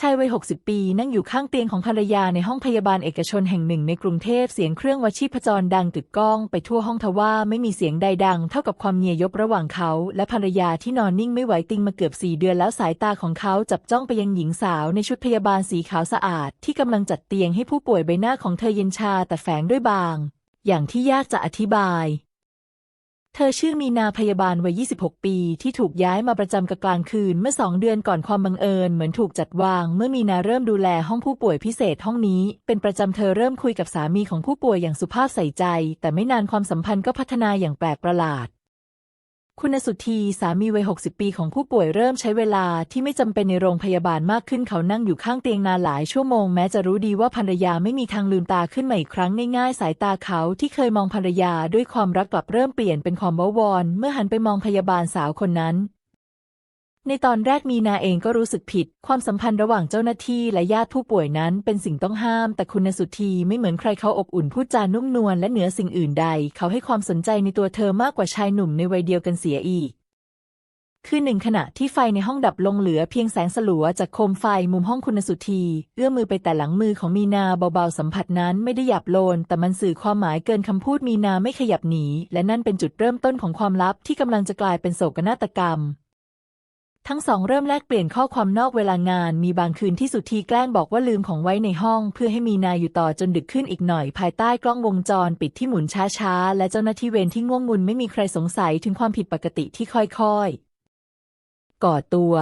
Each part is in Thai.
ชายวัย 60 ปี นั่งอยู่ข้างเตียงของภรรยาในห้องพยาบาลเอกชนแห่งหนึ่งในกรุงเทพเสียงเครื่องวัดชีพจรดังกึกก้องไปทั่วห้องทว่าไม่มีเสียงใดดัง เท่ากับความเงียยบระหว่างเขา และภรรยาที่นอนนิ่งไม่ไหวติงมาเกือบสี่เดือนแล้วสายตาของเขาจับจ้องไปยังหญิงสาวในชุดพยาบาลสีขาวสะอาด ที่กำลังจัดเตียงให้ผู้ป่วยใบหน้าของเธอเย็นชาแต่แฝงด้วยบาง อย่างที่ยากจะอธิบาย เธอชื่อมีนาพยาบาลวัย 26 ปี ที่ถูกย้ายมาประจำกะกลางคืนเมื่อสองเดือนก่อนความบังเอิญ เหมือนถูกจัดวาง เมื่อมีนาเริ่มดูแลห้องผู้ป่วยพิเศษห้องนี้ เป็นประจำเธอเริ่มคุยกับสามีของผู้ป่วยอย่างสุภาพใส่ใจ แต่ไม่นานความสัมพันธ์ก็พัฒนาอย่างแปลกประหลาด คุณสุธีสามีวัย 60 ปีของผู้ป่วยเริ่มใช้เวลาที่ไม่จำเป็นในโรงพยาบาลมากขึ้นเขานั่งอยู่ข้างเตียงนานหลายชั่วโมงแม้จะรู้ดีว่าภรรยาไม่มีทางลืมตาขึ้นมาอีกครั้งง่ายๆสายตาเขาที่เคยมองภรรยาด้วยความรักกลับเริ่มเปลี่ยนเป็นความววอนเมื่อหันไปมองพยาบาลสาวคนนั้น ในตอนแรกมีนาเองก็รู้สึกผิด ความสัมพันธ์ระหว่างเจ้าหน้าที่และญาติผู้ป่วยนั้นเป็นสิ่งต้องห้าม แต่คุณสุธีไม่เหมือนใครเขาอบอุ่นพูดจานุ่มนวลและเหนือสิ่งอื่นใด เขาให้ความสนใจในตัวเธอมากกว่าชายหนุ่มในวัยเดียวกันเสียอีกคือหนึ่งขณะที่ไฟในห้องดับลงเหลือเพียงแสงสลัวจากโคมไฟมุมห้องคุณสุธี เอื้อมมือไปแต่หลังมือของมีนาเบาๆสัมผัสนั้นไม่ได้หยาบโลน แต่มันสื่อความหมายเกินคำพูดมีนาไม่ขยับหนี และนั่นเป็นจุดเริ่มต้นของความลับที่กำลังจะกลายเป็นโศกนาฏกรรม ทั้งสองเริ่มแลกเปลี่ยนข้อความนอกเวลางาน มีบางคืนที่สุธีแกล้งบอกว่าลืมของไว้ในห้อง เพื่อให้มีนาอยู่ต่อจนดึกขึ้นอีกหน่อย ภายใต้กล้องวงจรปิดที่หมุนช้าๆ และเจ้าหน้าที่เวรที่ง่วงงุนไม่มีใครสงสัยถึงความผิดปกติที่ค่อยๆ ก่อตัว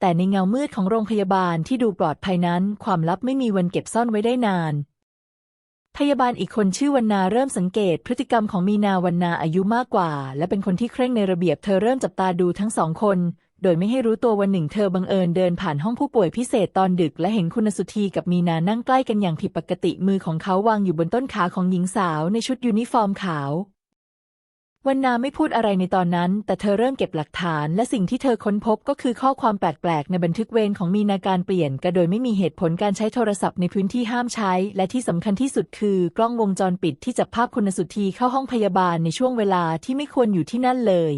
แต่ในเงามืดของโรงพยาบาลที่ดูปลอดภัยนั้น ความลับไม่มีวันเก็บซ่อนไว้ได้นาน พยาบาลอีกคนชื่อวันนาเริ่มสังเกต พฤติกรรมของมีนาวันนาอายุมากกว่า และเป็นคนที่เคร่งในระเบียบเธอเริ่มจับตาดูทั้งสองคน โดยไม่ให้รู้ตัววันหนึ่งเธอบังเอิญเดินผ่านห้องผู้ป่วยพิเศษตอนดึก และเห็นคุณสุธีกับมีนานั่งใกล้กันอย่างผิดปกติมือของเขาวางอยู่บนต้นขาของหญิงสาวในชุดยูนิฟอร์มขาว วันนาไม่พูดอะไรในตอนนั้น แต่เธอเริ่มเก็บหลักฐาน และสิ่งที่เธอค้นพบก็คือข้อความแปลกๆ ในบันทึกเวรของมีนาการเปลี่ยนกระโดยไม่มีเหตุผลการใช้โทรศัพท์ในพื้นที่ห้ามใช้ และที่สำคัญที่สุดคือกล้องวงจรปิดที่จับภาพคุณสุธีเข้าห้องพยาบาลในช่วงเวลาที่ไม่ควรอยู่ที่นั่นเลย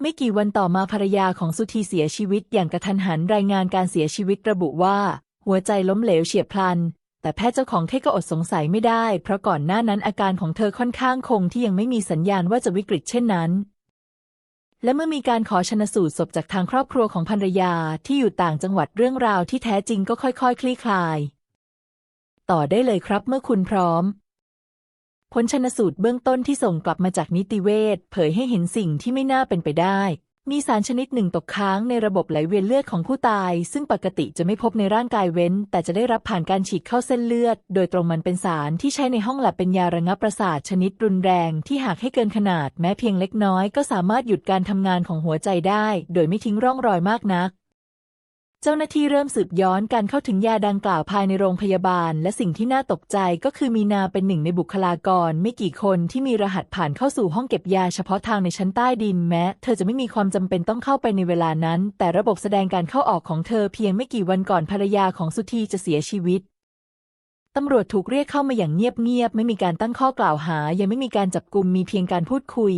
ไม่กี่วันต่อมาภรรยาของสุธีเสียชีวิตอย่างกระทันหันรายงานการเสียชีวิตระบุว่า หัวใจล้มเหลวเฉียบพลัน แต่แพทย์เจ้าของเคสก็อดสงสัยไม่ได้ เพราะก่อนหน้านั้นอาการของเธอค่อนข้างคงที่ยังไม่มีสัญญาณว่าจะวิกฤตเช่นนั้น และเมื่อมีการขอชนสูตรศพจากทางครอบครัวของภรรยาที่อยู่ต่างจังหวัดเรื่องราวที่แท้จริงก็ค่อยๆคลี่คลาย ต่อได้เลยครับเมื่อคุณพร้อม ผลชนสูตรเบื้องต้นที่ส่งกลับมาจากนิติเวชเผยให้เห็นสิ่งที่ไม่น่าเป็นไปได้ มีสารชนิดหนึ่งตกค้างในระบบไหลเวียนเลือดของผู้ตาย ซึ่งปกติจะไม่พบในร่างกายเว้น แต่จะได้รับผ่านการฉีดเข้าเส้นเลือด โดยตรงมันเป็นสารที่ใช้ในห้องแลบเป็นยาระงับประสาทชนิดรุนแรงที่หากให้เกินขนาดแม้เพียงเล็กน้อยก็สามารถหยุดการทำงานของหัวใจได้ โดยไม่ทิ้งร่องรอยมากนัก เจ้าหน้าที่เริ่มสืบย้อนการเข้าถึงยาดังกล่าวภายในโรงพยาบาล และสิ่งที่น่าตกใจก็คือมีนาเป็นหนึ่งในบุคลากร ไม่กี่คนที่มีรหัสผ่านเข้าสู่ห้องเก็บยาเฉพาะทางในชั้นใต้ดินแม้ เธอจะไม่มีความจำเป็นต้องเข้าไปในเวลานั้น แต่ระบบแสดงการเข้าออกของเธอเพียงไม่กี่วันก่อนภรรยาของสุธีจะเสียชีวิตตำรวจถูกเรียกเข้ามาอย่างเงียบๆไม่มีการตั้งข้อกล่าวหา ยังไม่มีการจับกลุ่มมีเพียงการพูดคุย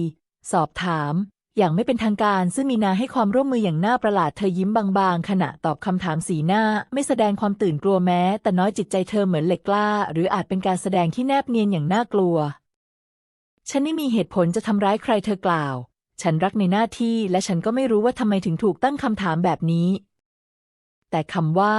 สอบถาม อย่างไม่เป็นทางการซึ่งมีนาให้ความร่วมมืออย่างน่าประหลาดเธอยิ้มบางๆ ขณะตอบคำถามสีหน้า ไม่แสดงความตื่นกลัวแม้ แต่น้อยจิตใจเธอเหมือนเหล็กกล้า หรืออาจเป็นการแสดงที่แนบเนียนอย่างน่ากลัว ฉันไม่มีเหตุผลจะทำร้ายใครเธอกล่าว ฉันรักในหน้าที่และฉันก็ไม่รู้ว่าทำไมถึงถูกตั้งคำถามแบบนี้ แต่คำว่า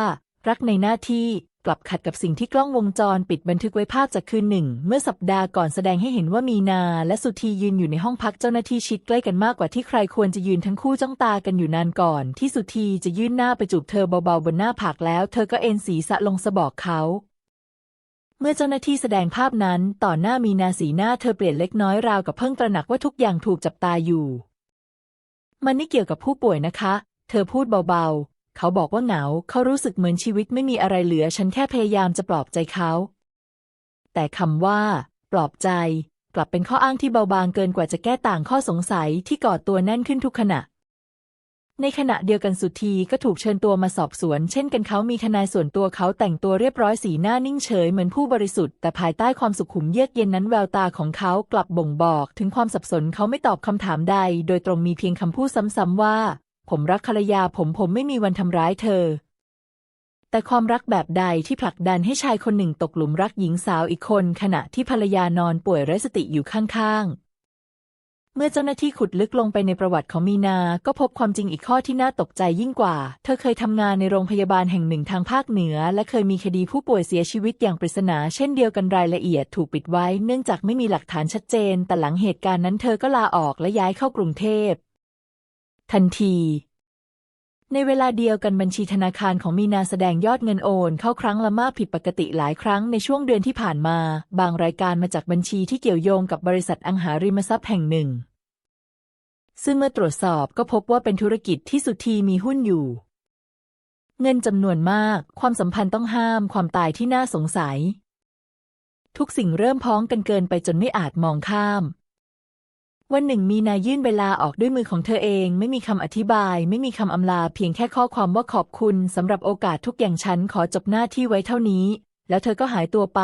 รักในหน้าที่ กลับขัดกับสิ่งที่กล้องวงจรปิดบันทึกไว้ภาพจากคืนหนึ่ง เมื่อสัปดาห์ก่อนแสดงให้เห็นว่ามีนา และสุธียืนอยู่ในห้องพักเจ้าหน้าที่ชิดใกล้กันมากกว่าที่ใครควรจะยืนทั้งคู่จ้องตากันอยู่นานก่อน ที่สุธีจะยื่นหน้าไปจูบเธอเบาๆบนหน้าผากแล้ว เธอก็เอ็นศีรษะลงสะบอกเขาเมื่อเจ้าหน้าที่แสดงภาพนั้น ต่อหน้ามีนาสีหน้าเธอเปลี่ยนเล็กน้อยราวกับเพิ่งตระหนักว่าทุกอย่างถูกจับตาอยู่ มันไม่เกี่ยวกับผู้ป่วยนะคะ เธอพูดเบาๆ เขาบอกว่าเหงา เขารู้สึกเหมือนชีวิตไม่มีอะไรเหลือ ฉันแค่พยายามจะปลอบใจเขา แต่คำว่า ปลอบใจ กลับเป็นข้ออ้างที่เบาบางเกินกว่าจะแก้ต่างข้อสงสัยที่ก่อตัวแน่นขึ้นทุกขณะ ในขณะเดียวกันสุธีก็ถูกเชิญตัวมาสอบสวน เช่นกันเขามีทนายส่วนตัวเขาแต่งตัวเรียบร้อยสีหน้านิ่งเฉยเหมือนผู้บริสุทธิ์แต่ภายใต้ความสุขุมเยือกเย็นนั้นแววตาของเขากลับบ่งบอก ถึงความสับสนเขาไม่ตอบคำถามใด โดยตรงมีเพียงคำพูดซ้ำๆว่า ผมรักภรรยาผมผมไม่มีวันทำร้ายเธอ แต่ความรักแบบใดที่ผลักดันให้ชายคนหนึ่งตกหลุมรักหญิงสาวอีกคน ขณะที่ภรรยานอนป่วยไร้สติอยู่ข้างๆ เมื่อเจ้าหน้าที่ขุดลึกลงไปในประวัติของมีนา ก็พบความจริงอีกข้อที่น่าตกใจยิ่งกว่า เธอเคยทำงานในโรงพยาบาลแห่งหนึ่งทางภาคเหนือ และเคยมีคดีผู้ป่วยเสียชีวิตอย่างปริศนา เช่นเดียวกันรายละเอียดถูกปิดไว้ เนื่องจากไม่มีหลักฐานชัดเจน แต่หลังเหตุการณ์นั้นเธอก็ลาออกและย้ายเข้ากรุงเทพ ทันที ในเวลาเดียวกันบัญชีธนาคารของมีนาแสดงยอดเงินโอน เข้าครั้งละมากผิดปกติหลายครั้งในช่วงเดือนที่ผ่านมา บางรายการมาจากบัญชีที่เกี่ยวโยงกับบริษัทอังหาริมทรัพย์แห่งหนึ่ง ซึ่งเมื่อตรวจสอบก็พบว่าเป็นธุรกิจที่สุธีมีหุ้นอยู่เงินจำนวนมาก ความสัมพันธ์ต้องห้าม ความตายที่น่าสงสัย ทุกสิ่งเริ่มพ้องกันเกินไปจนไม่อาจมองข้าม วันหนึ่งมีนายื่นเวลาออกด้วยมือของเธอเอง ไม่มีคำอธิบาย ไม่มีคำอำลา เพียงแค่ข้อความว่าขอบคุณสำหรับโอกาสทุกอย่างฉันขอจบหน้าที่ไว้เท่านี้ แล้วเธอก็หายตัวไป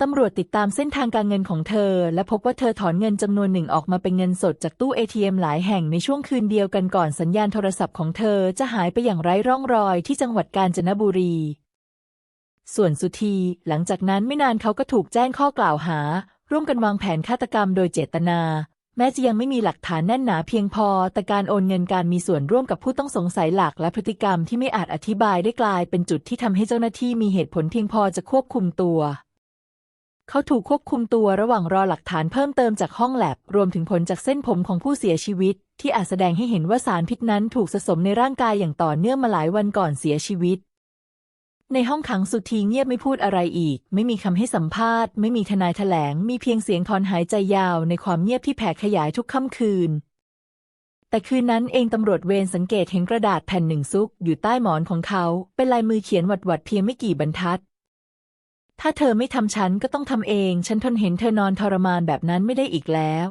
ตำรวจติดตามเส้นทางการเงินของเธอ และพบว่าเธอถอนเงินจำนวนหนึ่งออกมาเป็นเงินสดจากตู้ ATM หลายแห่งในช่วงคืนเดียวกันก่อนสัญญาณโทรศัพท์ของเธอจะหายไปอย่างไร้ร่องรอยที่จังหวัดกาญจนบุรี ส่วนสุธี หลังจากนั้นไม่นานเขาก็ถูกแจ้งข้อกล่าวหา ร่วมกันวางแผนฆาตกรรมโดยเจตนา แม้จะยังไม่มีหลักฐานแน่นหนาเพียงพอ แต่การโอนเงินการมีส่วนร่วมกับผู้ต้องสงสัยหลักและพฤติกรรมที่ไม่อาจอธิบายได้กลายเป็นจุดที่ทำให้เจ้าหน้าที่มีเหตุผลเพียงพอจะควบคุมตัว เขาถูกควบคุมตัวระหว่างรอหลักฐานเพิ่มเติมจากห้องแลบรวมถึงผลจากเส้นผมของผู้เสียชีวิต ที่อาจแสดงให้เห็นว่าสารพิษนั้นถูกสะสมในร่างกายอย่างต่อเนื่องมาหลายวันก่อนเสียชีวิต ในห้องขังสุธีเงียบไม่พูดอะไรอีก ไม่มีคำให้สัมภาษณ์ ไม่มีทนายแถลง มีเพียงเสียงถอนหายใจยาวในความเงียบที่แผ่ขยายทุกค่ำคืน แต่คืนนั้นเองตำรวจเวรสังเกตเห็นกระดาษแผ่นหนึ่งซุก อยู่ใต้หมอนของเขา เป็นลายมือเขียนหวัดๆเพียงไม่กี่บรรทัด ถ้าเธอไม่ทำฉันก็ต้องทำเอง ฉันทนเห็นเธอนอนทรมานแบบนั้นไม่ได้อีกแล้ว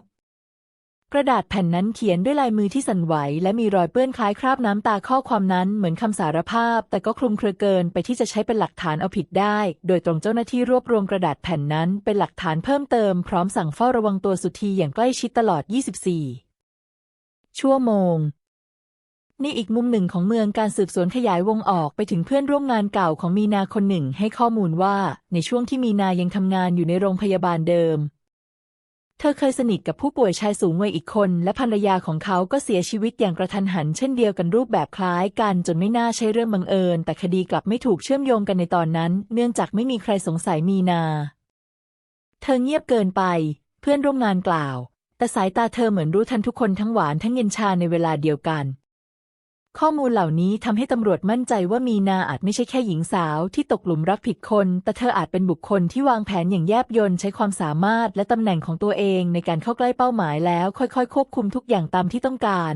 ระดาษแผ่นนั้นเขียนด้วยลายมือที่สั่นไหว และมีรอยเปื้อนคล้ายคราบน้ำตาข้อความนั้นเหมือนคำสารภาพ แต่ก็คลุมเครือเกินไปที่จะใช้เป็นหลักฐานเอาผิดได้ โดยตรงเจ้าหน้าที่รวบรวมกระดาษแผ่นนั้นเป็นหลักฐานเพิ่มเติมพร้อมสั่งเฝ้าระวังตัวสุธีอย่างใกล้ชิดตลอด 24 ชั่วโมงนี่อีกมุมหนึ่งของเมืองการสืบสวนขยายวงออกไปถึงเพื่อนร่วมงานเก่าของมีนาคนหนึ่งให้ข้อมูลว่า ในช่วงที่มีนายังทำงานอยู่ในโรงพยาบาลเดิม เธอเคยสนิทกับผู้ป่วยชายสูงวัยอีกคน และภรรยาของเขาก็เสียชีวิตอย่างกระทันหัน เช่นเดียวกันรูปแบบคล้ายกันจนไม่น่าใช่เรื่องบังเอิญ แต่คดีกลับไม่ถูกเชื่อมโยงกันในตอนนั้น เนื่องจากไม่มีใครสงสัยมีนา เธอเงียบเกินไป เพื่อนร่วมงานกล่าว แต่สายตาเธอเหมือนรู้ทันทุกคนทั้งหวานทั้งเย็นชาในเวลาเดียวกัน ข้อมูลเหล่านี้ทำให้ตำรวจมั่นใจว่ามีนาอาจไม่ใช่แค่หญิงสาวที่ตกหลุมรักผิดคน แต่เธออาจเป็นบุคคลที่วางแผนอย่างแยบยลใช้ความสามารถและตำแหน่งของตัวเองในการเข้าใกล้เป้าหมายแล้วค่อยๆ ควบคุมทุกอย่างตามที่ต้องการ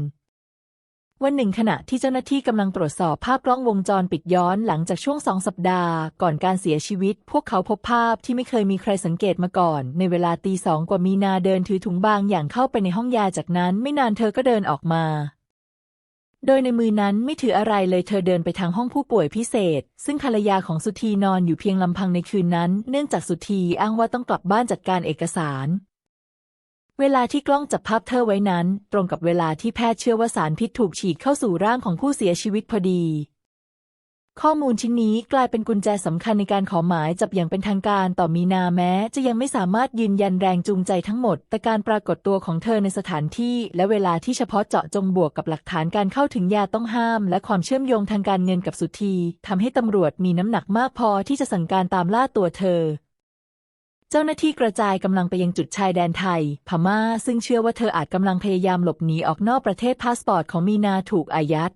วันหนึ่งขณะที่เจ้าหน้าที่กำลังตรวจสอบภาพกล้องวงจรปิดย้อนหลังจากช่วงสองสัปดาห์ ก่อนการเสียชีวิต พวกเขาพบภาพที่ไม่เคยมีใครสังเกตมาก่อน ในเวลาตีสองกว่ามีนาเดินถือถุงบางอย่างเข้าไปในห้องยาจากนั้น ไม่นานเธอก็เดินออกมา โดยในมือนั้นไม่ถืออะไรเลยเธอเดินไปทางห้องผู้ป่วยพิเศษ ซึ่งภรรยาของสุธีนอนอยู่เพียงลำพังในคืนนั้น เนื่องจากสุธีอ้างว่าต้องกลับบ้านจัดการเอกสาร เวลาที่กล้องจับภาพเธอไว้นั้น ตรงกับเวลาที่แพทย์เชื่อว่าสารพิษถูกฉีดเข้าสู่ร่างของผู้เสียชีวิตพอดี ข้อมูลชิ้นนี้กลายเป็นกุญแจสำคัญในการขอหมายจับอย่างเป็นทางการต่อมีนาแม้ จะยังไม่สามารถยืนยันแรงจูงใจทั้งหมด แต่การปรากฏตัวของเธอในสถานที่ และเวลาที่เฉพาะเจาะจงบวกกับหลักฐานการเข้าถึงยาต้องห้าม และความเชื่อมโยงทางการเงินกับสุธีทำให้ตำรวจมีน้ำหนักมากพอที่จะสั่งการตามล่าตัวเธอเจ้าหน้าที่กระจายกำลังไปยังจุดชายแดนไทย พม่า ซึ่งเชื่อว่าเธออาจกำลังพยายามหลบหนีออกนอกประเทศพาสปอร์ตของมีนาถูกอายัด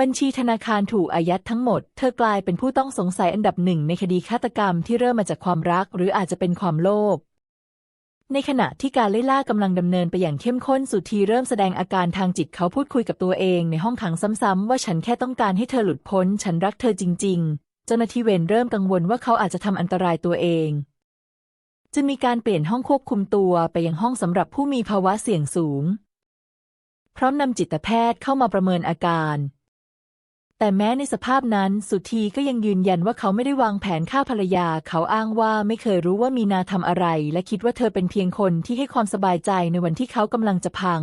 บัญชีธนาคารถูกอายัดทั้งหมด เธอกลายเป็นผู้ต้องสงสัยอันดับหนึ่งในคดีฆาตกรรมที่เริ่มมาจากความรัก หรืออาจจะเป็นความโลภ ในขณะที่การไล่ล่ากำลังดำเนินไปอย่างเข้มข้นสุธีเริ่มแสดงอาการทางจิตเขาพูดคุยกับตัวเองในห้องขังซ้ำๆว่าฉันแค่ต้องการให้เธอหลุดพ้น ฉันรักเธอจริง ๆ เจ้าหน้าที่เวรเริ่มกังวลว่าเขาอาจจะทำอันตรายตัวเองจึงมีการเปลี่ยนห้องควบคุมตัวไปยังห้องสำหรับผู้มีภาวะเสี่ยงสูง พร้อมนำจิตแพทย์เข้ามาประเมินอาการ แต่แม้ในสภาพนั้นสุธีก็ยังยืนยันว่าเขาไม่ได้วางแผนฆ่าภรรยา เขาอ้างว่าไม่เคยรู้ว่ามีนาทำอะไร และคิดว่าเธอเป็นเพียงคนที่ให้ความสบายใจในวันที่เขากำลังจะพัง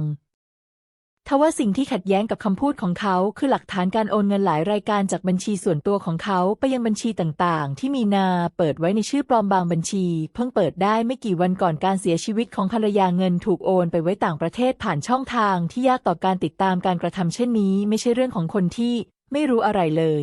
ทว่าสิ่งที่ขัดแย้งกับคำพูดของเขาคือหลักฐานการโอนเงินหลายรายการจากบัญชีส่วนตัวของเขาไปยังบัญชีต่างๆ ที่มีนาเปิดไว้ในชื่อปลอมบางบัญชี เพิ่งเปิดได้ไม่กี่วันก่อนการเสียชีวิตของภรรยาเงินถูกโอนไปไว้ต่างประเทศผ่านช่องทางที่ยากต่อการติดตามการกระทำเช่นนี้ ไม่ใช่เรื่องของคนที่ ไม่รู้อะไรเลย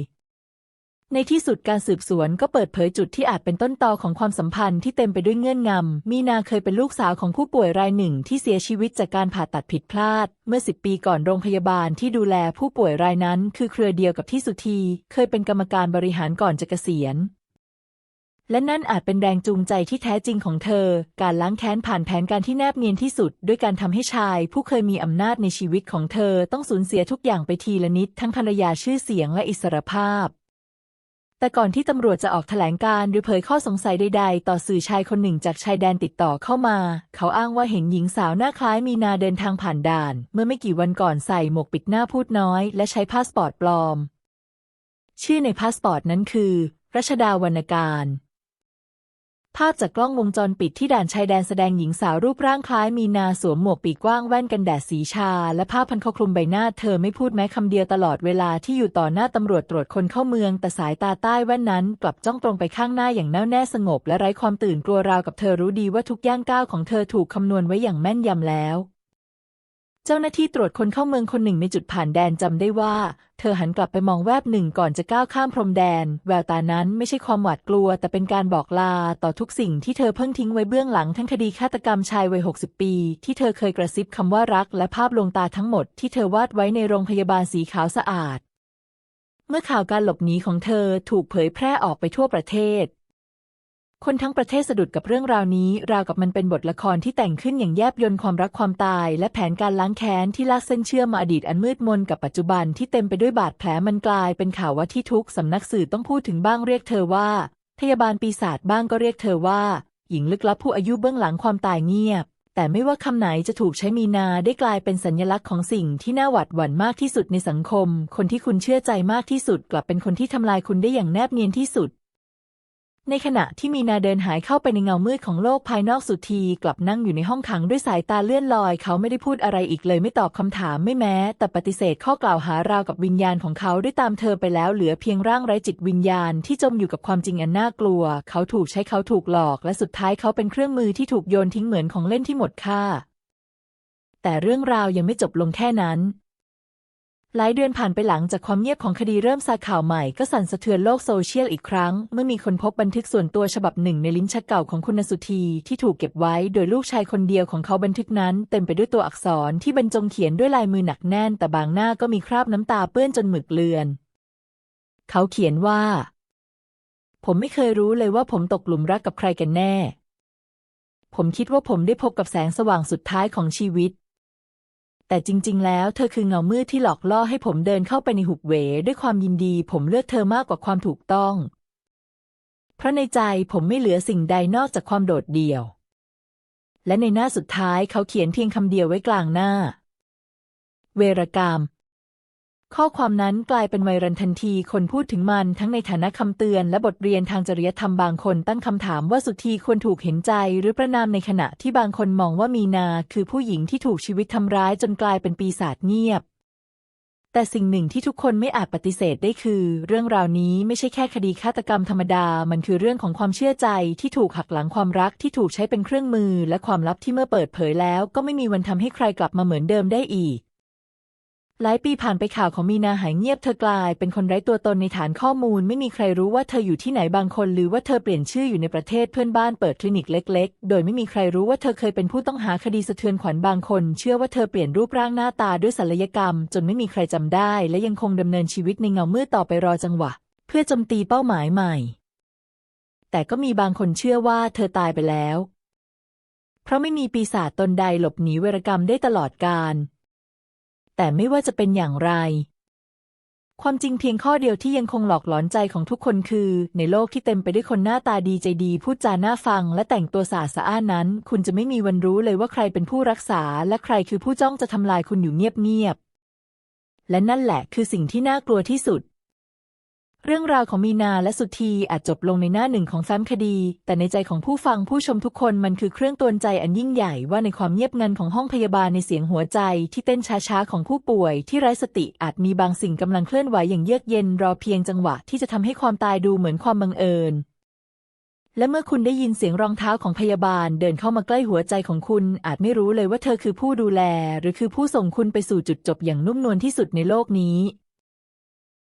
ในที่สุดการสืบสวนก็เปิดเผยจุดที่อาจเป็นต้นตอของความสัมพันธ์ที่เต็มไปด้วยเงื่อนงำ มีนาเคยเป็นลูกสาวของผู้ป่วยรายหนึ่งที่เสียชีวิตจากการผ่าตัดผิดพลาด เมื่อสิบปีก่อนโรงพยาบาลที่ดูแลผู้ป่วยรายนั้น คือเครือเดียวกับที่สุธี เคยเป็นกรรมการบริหารก่อนจะเกษียณ และนั่นอาจเป็นแรงจูงใจที่แท้จริงของเธอ การล้างแค้นผ่านแผนการที่แนบเนียนที่สุด ด้วยการทำให้ชาย ผู้เคยมีอำนาจในชีวิตของเธอต้องสูญเสียทุกอย่างไปทีละนิด ทั้งภรรยาชื่อเสียงและอิสรภาพ แต่ก่อนที่ตำรวจจะออกแถลงการหรือเผยข้อสงสัยใดๆ ต่อสื่อชายคนหนึ่งจากชายแดนติดต่อเข้ามา เขาอ้างว่าเห็นหญิงสาวหน้าคล้ายมีนาเดินทางผ่านด่าน เมื่อไม่กี่วันก่อนใส่หมวกปิดหน้าพูดน้อย และใช้พาสปอร์ตปลอม ชื่อในพาสปอร์ตนั้นคือ รัชดาวรรณการ ภาพจากกล้องวงจรปิดที่ด่านชายแดนแสดงหญิงสาวรูปร่างคล้ายมีนาสวมหมวกปีกกว้างแว่นกันแดดสีชา และผ้าพันคอคลุมใบหน้าเธอไม่พูดแม้คำเดียวตลอดเวลาที่อยู่ต่อหน้าตำรวจตรวจคนเข้าเมือง แต่สายตาใต้แว่นนั้นกลับจ้องตรงไปข้างหน้าอย่างแน่วแน่สงบ และไร้ความตื่นกลัวราวกับเธอรู้ดีว่าทุกย่างก้าวของเธอถูกคำนวณไว้อย่างแม่นยำแล้ว เจ้าหน้าที่ตรวจคนเข้าเมืองคนหนึ่งในจุดผ่านแดนจำได้ว่า เธอหันกลับไปมองแวบหนึ่งก่อนจะก้าวข้ามพรมแดน แววตานั้นไม่ใช่ความหวาดกลัว แต่เป็นการบอกลาต่อทุกสิ่งที่เธอเพิ่งทิ้งไว้เบื้องหลังทั้งคดีฆาตกรรมชายวัย 60 ปี ที่เธอเคยกระซิบคำว่ารัก และภาพลวงตาทั้งหมดที่เธอวาดไว้ในโรงพยาบาลสีขาวสะอาดเมื่อข่าวการหลบหนีของเธอถูกเผยแพร่ออกไปทั่วประเทศ คนทั้งประเทศสะดุดกับเรื่องราวนี้ ราวกับมันเป็นบทละครที่แต่งขึ้นอย่างแยบยลความรักความตาย และแผนการล้างแค้นที่ลากเส้นเชื่อมมาอดีตอันมืดมนกับปัจจุบันที่เต็มไปด้วยบาดแผลมันกลายเป็นข่าวว่าที่ทุกสำนักสื่อต้องพูดถึงบ้างเรียกเธอว่าพยาบาลปีศาจบ้างก็เรียกเธอว่า หญิงลึกลับผู้อายุเบื้องหลังความตายเงียบ แต่ไม่ว่าคำไหนจะถูกใช้มีนาได้กลายเป็นสัญลักษณ์ของสิ่งที่น่าหวาดหวั่นมากที่สุดในสังคม คนที่คุณเชื่อใจมากที่สุด กลับเป็นคนที่ทำลายคุณได้อย่างแนบเนียนที่สุด ในขณะที่มีนาเดินหายเข้าไปในเงามืดของโลกภายนอกสุธีกลับนั่งอยู่ในห้องขังด้วยสายตาเลื่อนลอย เขาไม่ได้พูดอะไรอีกเลยไม่ตอบคำถามไม่แม้ แต่ปฏิเสธข้อกล่าวหาราวกับวิญญาณของเขาได้ตามเธอไปแล้วเหลือเพียงร่างไร้จิตวิญญาณที่จมอยู่กับความจริงอันน่ากลัว เขาถูกใช้เขาถูกหลอก และสุดท้ายเขาเป็นเครื่องมือที่ถูกโยนทิ้งเหมือนของเล่นที่หมดค่า แต่เรื่องราวยังไม่จบลงแค่นั้น หลายเดือนผ่านไปหลังจากความเงียบของคดีเริ่มซาข่าวใหม่ก็สั่นสะเทือนโลกโซเชียลอีกครั้ง เมื่อมีคนพบบันทึกส่วนตัวฉบับหนึ่งในลิ้นชักเก่าของคุณสุธีที่ถูกเก็บไว้โดยลูกชายคนเดียวของเขาบันทึกนั้น เต็มไปด้วยตัวอักษรที่บรรจงเขียนด้วยลายมือหนักแน่น แต่บางหน้าก็มีคราบน้ำตาเปื้อนจนหมึกเลือน เขาเขียนว่า ผมไม่เคยรู้เลยว่าผมตกหลุมรักกับใครกันแน่ ผมคิดว่าผมได้พบกับแสงสว่างสุดท้ายของชีวิต แต่จริง ๆ แล้วเธอคือเงามืดที่หลอกล่อให้ผมเดินเข้าไปในหุบเหวด้วยความยินดี ผมเลือกเธอมากกว่าความถูกต้อง เพราะในใจผมไม่เหลือสิ่งใดนอกจากความโดดเดี่ยว และในหน้าสุดท้ายเขาเขียนเพียงคำเดียวไว้กลางหน้า เวรกรรม ข้อความนั้นกลายเป็นไวรัลทันที คนพูดถึงมันทั้งในฐานะคำเตือนและบทเรียนทางจริยธรรมบางคนตั้งคำถามว่าสุธีควรถูกเห็นใจหรือประนามในขณะที่บางคนมองว่ามีนา คือผู้หญิงที่ถูกชีวิตทำร้ายจนกลายเป็นปีศาจเงียบ แต่สิ่งหนึ่งที่ทุกคนไม่อาจปฏิเสธได้คือ เรื่องราวนี้ไม่ใช่แค่คดีฆาตกรรมธรรมดา มันคือเรื่องของความเชื่อใจที่ถูกหักหลังความรักที่ถูกใช้เป็นเครื่องมือ และความลับที่เมื่อเปิดเผยแล้ว ก็ไม่มีวันทำให้ใครกลับมาเหมือนเดิมได้อีก หลายปีผ่านไปข่าวของมีนาหายเงียบเธอกลาย เป็นคนไร้ตัวตนในฐานข้อมูล ไม่มีใครรู้ว่าเธออยู่ที่ไหนบางคนหรือว่าเธอเปลี่ยนชื่ออยู่ในประเทศเพื่อนบ้านเปิดคลินิกเล็ก ๆ โดยไม่มีใครรู้ว่าเธอเคยเป็นผู้ต้องหาคดีสะเทือนขวัญบางคน เชื่อว่าเธอเปลี่ยนรูปร่างหน้าตาด้วยศัลยกรรม จนไม่มีใครจำได้ และยังคงดำเนินชีวิตในเงามืดต่อไปรอจังหวะ เพื่อโจมตีเป้าหมายใหม่ แต่ก็มีบางคนเชื่อว่าเธอตายไปแล้ว เพราะไม่มีปีศาจตนใดหลบหนีเวรกรรมได้ตลอดกาล แต่ไม่ว่าจะเป็นอย่างไร ความจริงเพียงข้อเดียวที่ยังคงหลอกหลอนใจของทุกคนคือ ในโลกที่เต็มไปด้วยคนหน้าตาดีใจดีพูดจาน่าฟัง และแต่งตัวสะอาดสะอ้านนั้น คุณจะไม่มีวันรู้เลยว่าใครเป็นผู้รักษา และใครคือผู้จ้องจะทำลายคุณอยู่เงียบๆและนั่นแหละคือสิ่งที่น่ากลัวที่สุด เรื่องราวของมีนาและสุธีอาจจบลงในหน้าหนึ่งของแฟ้มคดี แต่ในใจของผู้ฟังผู้ชมทุกคนมันคือเครื่องตวนใจอันยิ่งใหญ่ว่าในความเงียบงันของห้องพยาบาลในเสียงหัวใจที่เต้นช้าๆของผู้ป่วยที่ไร้สติอาจมีบางสิ่งกำลังเคลื่อนไหวอย่างเยือกเย็นรอเพียงจังหวะที่จะทำให้ความตายดูเหมือนความบังเอิญและเมื่อคุณได้ยินเสียงรองเท้าของพยาบาลเดินเข้ามาใกล้หัวใจของคุณ อาจไม่รู้เลยว่าเธอคือผู้ดูแล หรือคือผู้ส่งคุณไปสู่จุดจบอย่างนุ่มนวลที่สุดในโลกนี้